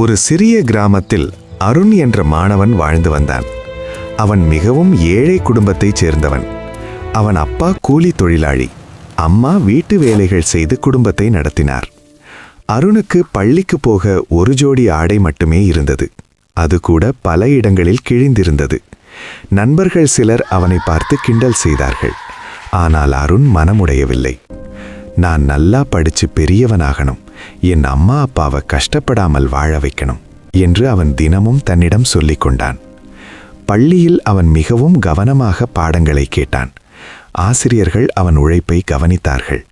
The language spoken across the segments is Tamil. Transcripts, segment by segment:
ஒரு சிறிய கிராமத்தில் அருண் என்ற மாணவன் வாழ்ந்து வந்தான். அவன் மிகவும் ஏழை குடும்பத்தைச் சேர்ந்தவன். அவன் அப்பா கூலி தொழிலாளி. அம்மா வீட்டு வேலைகள் செய்து குடும்பத்தை நடத்தினார். அருணுக்கு பள்ளிக்கு போக ஒரு ஜோடி ஆடை மட்டுமே இருந்தது. அது கூட பல இடங்களில் கிழிந்திருந்தது. நண்பர்கள் சிலர் அவனை பார்த்து கிண்டல் செய்தார்கள். ஆனால் அருண் மனமுடையவில்லை. நான் நல்லா படிச்சு பெரியவனாகணும். என் அம்மா அப்பாவை கஷ்டப்படாமல் வாழ வைக்கணும் என்று அவன் தினமும் தன்னிடம் சொல்லிக் கொண்டான். பள்ளியில் அவன் மிகவும் கவனமாக பாடங்களை கேட்டான். ஆசிரியர்கள் அவன் உழைப்பை கவனித்தார்கள்.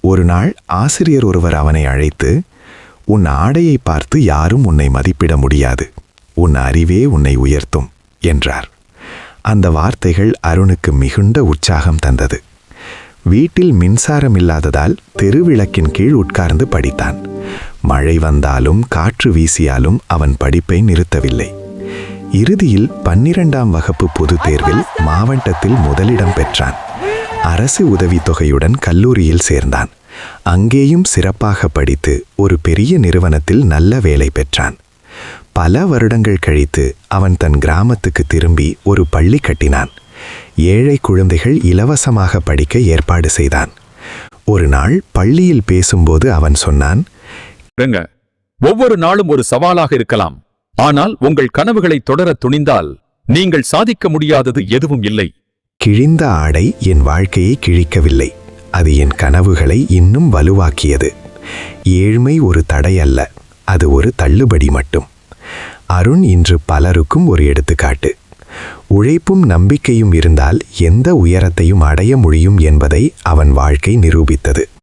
ஒரு நாள் ஆசிரியர் ஒருவர் அவனை அழைத்து உன் ஆடையை பார்த்து யாரும் உன்னை மதிப்பிட முடியாது. உன் அறிவே உன்னை உயர்த்தும் என்றார். அந்த வார்த்தைகள் அருணுக்கு மிகுந்த உற்சாகம் தந்தது. வீட்டில் மின்சாரம் இல்லாததால் தெருவிளக்கின் கீழ் உட்கார்ந்து படித்தான். மழை வந்தாலும் காற்று வீசியாலும் அவன் படிப்பை நிறுத்தவில்லை. இறுதியில் பன்னிரண்டாம் வகுப்பு பொதுத் தேர்வில் மாவட்டத்தில் முதலிடம் பெற்றான். அரசு உதவித்தொகையுடன் கல்லூரியில் சேர்ந்தான். அங்கேயும் சிறப்பாக படித்து ஒரு பெரிய நிறுவனத்தில் நல்ல வேலை பெற்றான். பல வருடங்கள் கழித்து அவன் தன் கிராமத்துக்கு திரும்பி ஒரு பள்ளி கட்டினான். ஏழை குழந்தைகள் இலவசமாக படிக்க ஏற்பாடு செய்தான். ஒரு நாள் பள்ளியில் பேசும்போது அவன் சொன்னான் ஒவ்வொரு நாளும் ஒரு சவாலாக இருக்கலாம். ஆனால் உங்கள் கனவுகளை தொடர துணிந்தால் நீங்கள் சாதிக்க முடியாதது எதுவும் இல்லை. கிழிந்த ஆடை என் வாழ்க்கையை கிழிக்கவில்லை. அது என் கனவுகளை இன்னும் வலுவாக்கியது. ஏழ்மை ஒரு தடை அல்ல அது ஒரு தள்ளுபடி மட்டும். அருண் இன்று பலருக்கும் ஒரு எடுத்துக்காட்டு. உழைப்பும் நம்பிக்கையும் இருந்தால் எந்த உயரத்தையும் அடைய முடியும் என்பதை அவன் வாழ்க்கை நிரூபித்தது.